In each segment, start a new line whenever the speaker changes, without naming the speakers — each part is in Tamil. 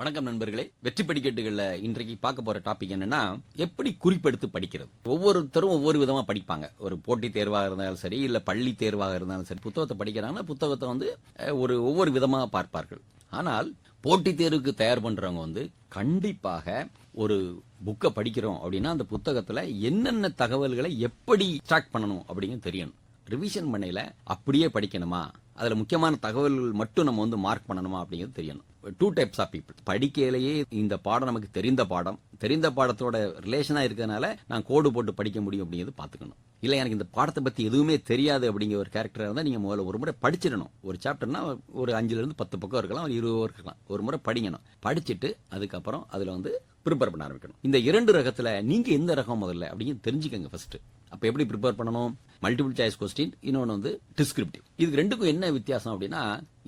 வணக்கம் நண்பர்களே. வெற்றி படிக்கட்டுகள்ல இன்றைக்கு பார்க்க போற டாபிக் என்னன்னா எப்படி குறிப்பெடுத்து படிக்கிறது? ஒவ்வொருத்தரும் ஒவ்வொரு விதமா படிப்பாங்க. ஒரு போட்டி தேர்வாக இருந்தாலும் சரி இல்ல பள்ளி தேர்வாக இருந்தாலும் சரி புத்தகத்தை படிக்கிறாங்கன்னா புத்தகத்தை வந்து ஒரு ஒவ்வொரு விதமாக பார்ப்பார்கள். ஆனால் போட்டித் தேர்வுக்கு தயார் பண்றவங்க வந்து கண்டிப்பாக ஒரு புக்கை படிக்கிறோம் அப்படின்னா அந்த புத்தகத்துல என்னென்ன தகவல்களை எப்படி ஸ்டாக் பண்ணணும் அப்படிங்கிறது தெரியணும். ரிவிஷன் பண்ணையில அப்படியே படிக்கணுமா? அதுல முக்கியமான தகவல்கள் மட்டும் நம்ம வந்து மார்க் பண்ணணுமா அப்படிங்கிறது தெரியணும். டூ டைப்ஸ் ஆஃப் பீப்புள் படிக்கையிலேயே இந்த பாடம் நமக்கு தெரிந்த பாடம். தெரிந்த பாடத்தோட ரிலேஷனாக இருக்கிறதுனால நான் கோடு போட்டு படிக்க முடியும் அப்படிங்கிறது பார்த்துக்கணும். இல்லை எனக்கு இந்த பாடத்தை பற்றி எதுவுமே தெரியாது அப்படிங்கிற ஒரு கேரக்டராக இருந்தால் நீங்கள் முதல்ல ஒரு முறை படிச்சிடணும். ஒரு சாப்டர்னா ஒரு அஞ்சுலேருந்து பத்து பக்கம் இருக்கலாம் ஒரு இருபது இருக்கலாம். ஒரு முறை படிக்கணும் படிச்சுட்டு அதுக்கப்புறம் அதில் வந்து ப்ரிப்பேர் பண்ண ஆரம்பிக்கணும். இந்த இரண்டு ரகத்தில் நீங்கள் எந்த ரகம் முதல்ல அப்படின்னு தெரிஞ்சுக்கங்க ஃபஸ்ட்டு அப்போ எப்படி ப்ரிப்பேர் பண்ணணும்? மல்டிபிள் சாய்ஸ் கொஸ்டின் இன்னொன்று வந்து டிஸ்கிரிப்டிவ் இதுக்கு ரெண்டுக்கும் என்ன வித்தியாசம் அப்படின்னா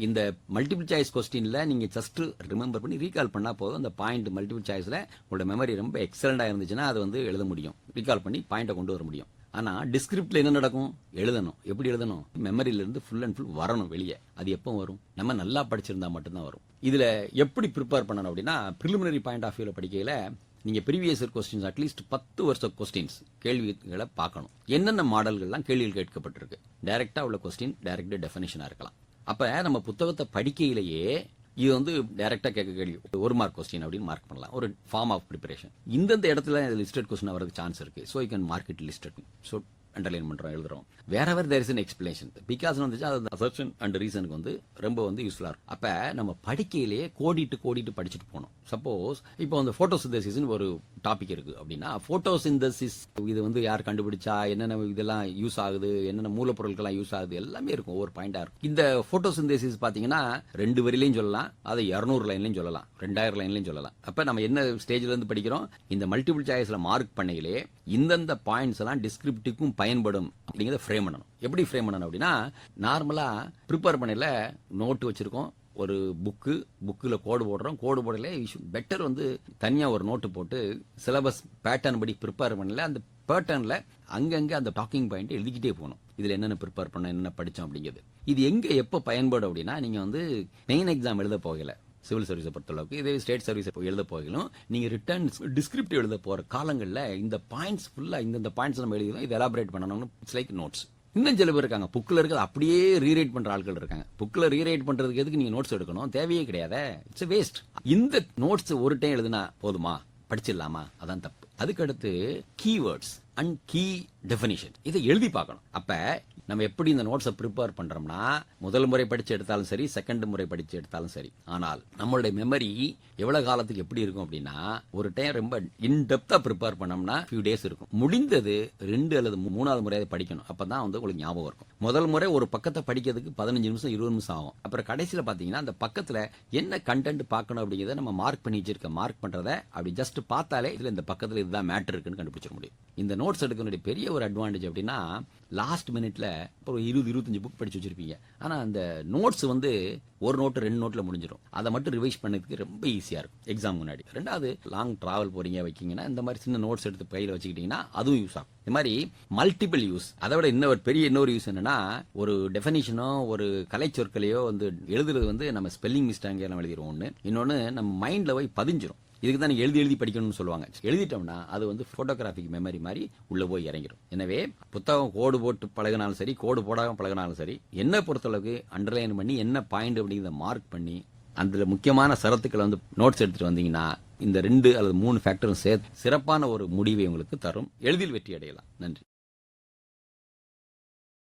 இந்த மல்டிபிள் சாய்ஸ் கொஸ்டினில் நீங்கள் ஜஸ்ட் ரிமெம்பர் பண்ணி ரீகால் பண்ணால் போதும். அந்த பாயிண்ட் மல்டிபிள் சாய்ஸில் உங்களோட மெமரி ரொம்ப எக்ஸலண்டாக இருந்துச்சுன்னா அது வந்து எழுத முடியும். ரீகால் பண்ணி பாயிண்ட்டை கொண்டு வர முடியும். ஆனால் டிஸ்கிரிப்டில் என்ன நடக்கும்? எழுதணும். எப்படி எழுதணும்? மெமரியிலேருந்து ஃபுல் அண்ட் ஃபுல் வரணும் வெளியே. அது எப்போ வரும்? நம்ம நல்லா படிச்சிருந்தா மட்டும்தான் வரும். இதில் எப்படி ப்ரிப்பேர் பண்ணணும் அப்படின்னா ப்ரிலிமினரி பாயிண்ட் ஆஃப் வியூவில் படிக்கையில் நீங்க ப்ரீவியஸ் இயர் கொஸ்டின்ஸ் அட்லீஸ்ட் பத்து வருஷ கொஸ்டின்ஸ் கேள்விகளை பார்க்கணும். என்னென்ன மாடல்கள்லாம் கேள்விகள் கேட்கப்பட்டிருக்கு? டைரெக்டாக உள்ள கொஸ்டின் டைரக்ட் டெஃபினேஷனாக இருக்கலாம். அப்போ நம்ம புத்தகத்தை படிக்கையிலேயே இது வந்து டைரக்டா கேட்க கேள்வி. ஒரு மார்க் கொஸ்டின் அப்படின்னு மார்க் பண்ணலாம். ஒரு ஃபார்ம் ஆஃப் ப்ரிப்பரேஷன் இந்தந்த இடத்துல லிஸ்டட் கொஸ்டின் வரதுக்கு சான்ஸ் இருக்கு. So you can mark it listed so underline பண்ணுறோம் எழுதுறோம். வேற வேறு தேர் இஸ் எக்ஸ்பிளேஷன் பிகாஸ் வந்துச்சு அது அசர்ஷன் அண்ட் ரீசனுக்கு வந்து ரொம்ப வந்து யூஸ்ஃபுல்லாக இருக்கும். அப்போ நம்ம படிக்கையிலேயே கோடிட்டு கோடிட்டு படிச்சுட்டு போனோம் சப்போஸ் இப்போ அந்த வந்து போட்டோசிந்தசிஸ் ஒரு டாபிக் இருக்குது அப்படின்னா போட்டோசிந்தசிஸ் இது வந்து யார் கண்டுபிடிச்சா என்னென்ன இதெல்லாம் யூஸ் ஆகுது என்னென்ன மூலப்பொருட்கள்லாம் யூஸ் ஆகுது எல்லாமே இருக்கும் ஒவ்வொரு பாயிண்டா இருக்கும். இந்த போட்டோசிந்தசிஸ் பார்த்தீங்கன்னா ரெண்டு வரிலையும் சொல்லலாம் அதை இரநூறு லைன்லையும் சொல்லலாம் ரெண்டாயிரம் லைன்லையும் சொல்லலாம். அப்போ நம்ம என்ன ஸ்டேஜ்லேருந்து படிக்கிறோம்? இந்த மல்டிபிள் சாய்ஸில் மார்க் பண்ணையிலே இந்தந்த பாயிண்ட்ஸ் எல்லாம் டிஸ்கிரிப்டிவ்க்கும் பயன்படும் அப்படிங்கிறத ஃப்ரேம் பண்ணணும். எப்படி ஃப்ரேம் பண்ணணும் அப்படின்னா நார்மலாக ப்ரிப்பேர் பண்ணல நோட்டு வச்சுருக்கோம். ஒரு புக்கு புக்கில் கோடு போடுறோம். கோடு போடல பெட்டர் வந்து தனியாக ஒரு நோட்டு போட்டு சிலபஸ் பேட்டர்ன் படி ப்ரிப்பேர் பண்ணல அந்த பேட்டர்னில் அங்கங்கே அந்த டாக்கிங் பாயிண்ட் எழுதிக்கிட்டே போகணும். இதில் என்னென்ன ப்ரிப்பேர் பண்ண என்னென்ன படித்தோம் அப்படிங்கிறது. இது எங்கே எப்போ பயன்படும் அப்படின்னா நீங்கள் வந்து மெயின் எக்ஸாம் எழுத போகலை சிவில் சர்வீஸை பொறுத்தளவுக்கு இதே ஸ்டேட் சர்வீஸ் எழுத போகலும் நீங்கள் ரிட்டர்ன் டிஸ்கிரிப்டிவ் எழுத போகிற காலங்களில் இந்த பாயிண்ட்ஸ் ஃபுல்லாக இந்த பாயிண்ட்ஸ் நம்ம எழுதி இது எலாபரேட் பண்ணணும்னு இட்ஸ் லைக் நோட்ஸ் இன்னும் சில பேர் இருக்காங்க. புக்கில் இருக்கிறது அப்படியே ரீரைட் பண்ற ஆட்கள் இருக்காங்க. புக்கில் ரீரைட் பண்றதுக்கு எதுக்கு நீங்க நோட்ஸ் எடுக்கணும்? தேவையே கிடையாது. இட்ஸ் வேஸ்ட் இந்த நோட்ஸ் ஒரு டைம் எழுதுனா போதுமா? படிச்சிடலாமா? அதான் தப்பு. அதுக்கடுத்து கீவேர்ட்ஸ் அண்ட் கீ டெஃபினிஷன் இதை எழுதி பார்க்கணும். அப்ப நம்ம எப்படி இந்த நோட்ஸை ப்ரிப்பேர் பண்றோம்னா முதல் முறை படிச்சு எடுத்தாலும் சரி செகண்ட் முறை படிச்சு எடுத்தாலும் சரி. ஆனால் நம்மளுடைய மெமரி எவ்வளவு காலத்துக்கு எப்படி இருக்கும் அப்படின்னா ஒரு டைம் ரொம்ப இன்டெப்தா ப்ரிப்பேர் பண்ணோம்னா ஃபியூ டேஸ் இருக்கும். முடிந்தது ரெண்டு அல்லது மூணாவது முறையாவது படிக்கணும். அப்பதான் வந்து உங்களுக்கு ஞாபகம் இருக்கும். முதல் முறை ஒரு பக்கத்தை படிக்கிறதுக்கு பதினஞ்சு நிமிஷம் இருபது நிமிஷம் ஆகும். அப்புறம் கடைசியில் பார்த்தீங்கன்னா அந்த பக்கத்தில் என்ன கண்டென்ட் பார்க்கணும் அப்படிங்கிறத நம்ம மார்க் பண்ணி வச்சிருக்க மார்க் பண்றத அப்படி ஜஸ்ட் பார்த்தாலே இதுல இந்த பக்கத்தில் இதுதான் மேட்டர் இருக்குன்னு கண்டுபிடிச்சிட முடியும். இந்த நோட்ஸ் எடுக்கக்கூடிய பெரிய ஒரு அட்வான்டேஜ் அப்படின்னா லாஸ்ட் மினிட்ல ஒரு இருபது இருபத்தஞ்சு புக் படிச்சு வச்சிருப்பீங்க. ஆனா அந்த நோட்ஸ் வந்து ஒரு நோட்டு ரெண்டு நோட்ல முடிஞ்சிடும் அதை மட்டும் ரிவைஸ் பண்ணதுக்கு ரொம்ப ஈஸியா இருக்கும் எக்ஸாம் முன்னாடி. ரெண்டாவது லாங் டிராவல் போறீங்க வைக்கீங்கன்னா இந்த மாதிரி சின்ன நோட்ஸ் எடுத்து கையில் வச்சுக்கிட்டீங்கன்னா அதுவும் யூஸ் ஆகும். இந்த மாதிரி மல்டிபிள் யூஸ் அதை விட இன்னொரு பெரிய இன்னொரு யூஸ் என்னன்னா ஒரு டெஃபினிஷனோ ஒரு கலைச்சொற்களையோ வந்து எழுதுறது வந்து நம்ம ஸ்பெல்லிங் மிஸ்டேக் எல்லாம் எழுதிடுவோம் ஒன்று இன்னொன்னு நம்ம மைண்ட்ல போய் பதிஞ்சிரும். இதுக்கு தான் எழுதி எழுதி படிக்கணும்னு சொல்லுவாங்க. எழுதிட்டோம்னா அது வந்து போட்டோகிராஃபிக் மெமரி மாதிரி உள்ள போய் இறங்கிடும். எனவே புத்தகம் கோடு போட்டு பழகினாலும் சரி கோடு போடாமல் பழகினாலும் சரி என்ன பொறுத்தளவுக்கு அண்டர்லைன் பண்ணி என்ன பாயிண்ட் அப்படிங்கிறத மார்க் பண்ணி அந்த முக்கியமான சரத்துக்களை வந்து நோட்ஸ் எடுத்துட்டு வந்தீங்கன்னா இந்த ரெண்டு அல்லது மூணு ஃபேக்டரும் சேர்த்து சிறப்பான ஒரு முடிவை உங்களுக்கு தரும். எளிதில் வெற்றி அடையலாம். நன்றி.